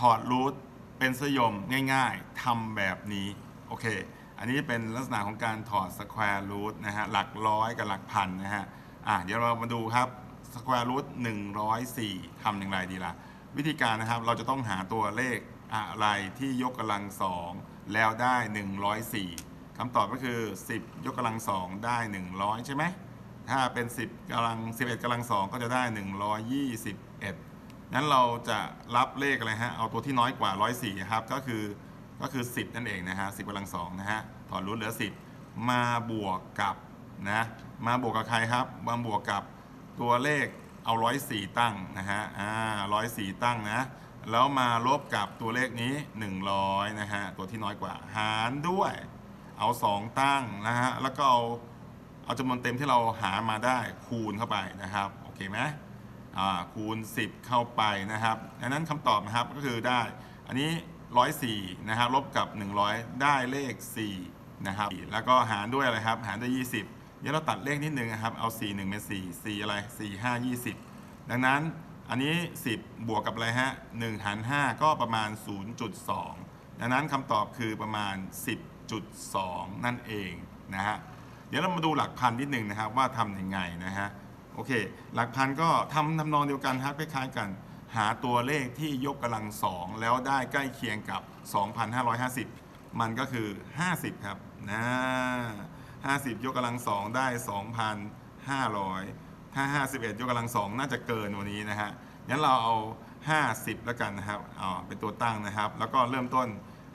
ถอดรูทเป็นสยมง่ายๆทำแบบนี้โอเคอันนี้เป็นลักษณะของการถอดสแควร์รูทนะฮะหลักร้อยกับหลักพันนะฮะอะเดี๋ยวเรามาดูครับสแควร์รูท104ทำอย่างไรดีล่ะ วิธีการนะครับเราจะต้องหาตัวเลขอะไรที่ยกกำลังสองแล้วได้ 104คำตอบก็คือ 10 ยกกำลังสองได้ 100 ใช่ไหมถ้าเป็น 10กำลัง 11กำลังสองก็จะได้ 121 นั้นเราจะรับเลขอะไรฮะ เอาตัวที่น้อยกว่า 104ครับ ก็คือก็คือ 10 นั่นเองนะฮะ10กำลังสองนะฮะ ถอนรูทเหลือ 10 มาบวกกับนะ มาบวกกับใครครับ มาบวกกับตัวเลขเอา 104 ตั้งนะฮะ อ่า104 ตั้งนะ แล้วมาลบกับตัวเลขนี้ 100 นะฮะ ตัวที่น้อยกว่า หารด้วย เอา 2 ตั้งนะฮะ แล้วก็เอาเอาจำนวนเต็มที่เราหามาได้คูณเข้าไปนะครับ โอเคไหม คูณ 10 เข้าไปนะครับดังนั้นคำตอบนะครับก็คือได้ อันนี้ 104 นะครับ ลบกับ 100 ได้เลข 4 นะครับ แล้วก็หารด้วยอะไรครับ หารด้วย 20 เดี๋ยวเราตัดเลขนิดนึงนะครับ เอา 4 1 เป็น 4 4 อะไร 4 5 20 ดังนั้นอันนี้ 10 บวกกับอะไรฮะ 1 หาร 5 ก็ประมาณ 0.2 ดังนั้นคำตอบคือประมาณ 10.2 นั่นเองนะฮะ เดี๋ยวเรามาดูหลักพันนิดหนึ่งนะครับว่าทำยังไงนะฮะ โอเค หลักพันก็ทำทำนองเดียวกันครับคล้ายๆกัน หาตัวเลขที่ยกกำลังสองแล้วได้ใกล้เคียงกับ 2,550 มันก็คือ 50 ครับนะ50 ยกกำลังสองได้ 2,500 ถ้า 51 ยกกำลังสองน่าจะเกินวันนี้นะฮะงั้นเราเอา 50 แล้วกันนะครับเอาเป็นตัวตั้งนะครับ แล้วก็เริ่มต้น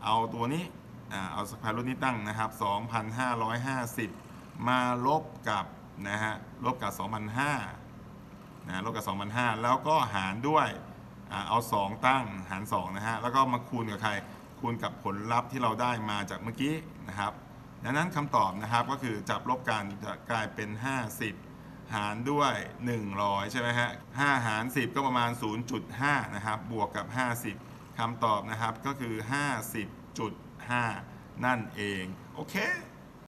เอาตัวนี้เอาสแควร์รูทนี้ตั้งนะครับ 2,550 มาลบกับ นะฮะลบกับ2,500นะลบกับ2,500แล้วก็หารด้วยอ่าเอา 2 ตั้งหาร2นะฮะแล้วก็มาคูณกับใครคูณกับผลลัพธ์ที่เราได้มาจากเมื่อกี้นะครับดังนั้นคำตอบนะครับก็คือจับลบกันจะกลายเป็น 50 หารด้วย 100 ใช่ไหมฮะ5หาร 10 ก็ประมาณ 0.5 นะครับ บวกกับ 50 คำตอบนะครับก็คือ 50.5 นั่นเอง โอเค